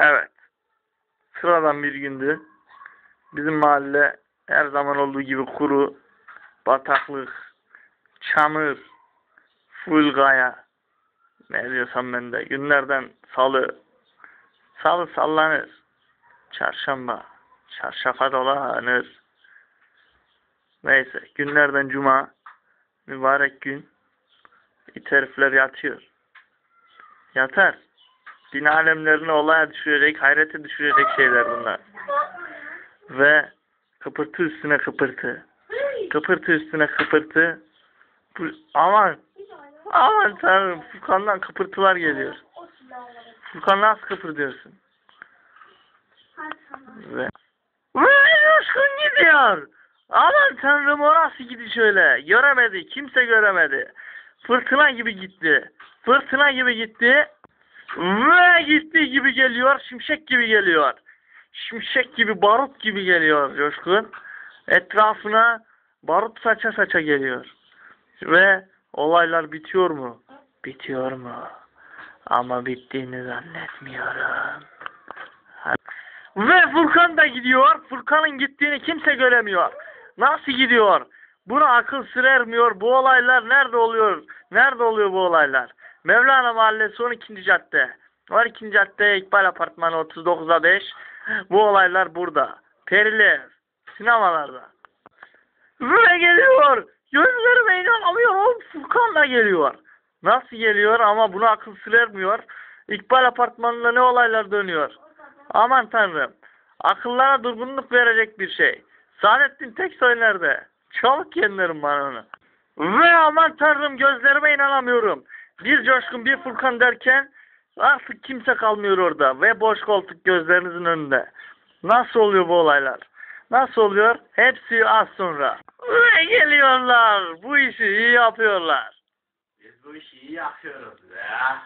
Evet. Sıradan bir gündü. Bizim mahalle her zaman olduğu gibi kuru, bataklık, çamur, full gaya. Ne diyorsam ben de. Günlerden salı. Salı sallanır. Çarşamba. Çarşafa dolanır. Neyse. Günlerden cuma. Mübarek gün. İt herifler yatıyor. Yatar. Din alemlerini olaya düşürecek, hayrete düşürecek şeyler bunlar. Ve kıpırtı üstüne kıpırtı. Kıpırtı üstüne kıpırtı. Bu, aman, aman tanrım Furkan'dan kıpırtılar geliyor. Furkan nasıl kıpırdıyorsun? Ve ve coşkun gidiyor. Aman tanrım o nasıl gidiş öyle. Göremedi. Kimse göremedi. Fırtına gibi gitti. Fırtına gibi gitti. Ve gittiği gibi geliyor. Şimşek gibi geliyor. Şimşek gibi, barut gibi geliyor Coşkun. Etrafına barut saça saça geliyor. Ve olaylar bitiyor mu? Bitiyor mu? Ama bittiğini zannetmiyorum. Ve Furkan da gidiyor. Furkan'ın gittiğini kimse göremiyor. Nasıl gidiyor? Buna akıl sır ermiyor. Bu olaylar nerede oluyor? Nerede oluyor bu olaylar? Mevlana Mahallesi 12. cadde. 12. cadde İkbal Apartmanı 39'a 5. Bu olaylar burada. Perili. Sinemalarda. Ve geliyor. Gözlerime inanamıyorum. Furkan da geliyor. Nasıl geliyor ama buna akıl sır ermiyor. İkbal Apartmanı'nda ne olaylar dönüyor? Aman tanrım. Akıllara durgunluk verecek bir şey. Saadettin Teksoy nerede? Çabuk gönderin bana onu. Ve aman tanrım gözlerime inanamıyorum. Bir coşkun bir Furkan derken artık kimse kalmıyor orada ve boş koltuk gözlerinizin önünde. Nasıl oluyor bu olaylar? Nasıl oluyor? Hepsi az sonra. Ve geliyorlar. Bu işi iyi yapıyorlar. Biz bu işi iyi yapıyoruz ya.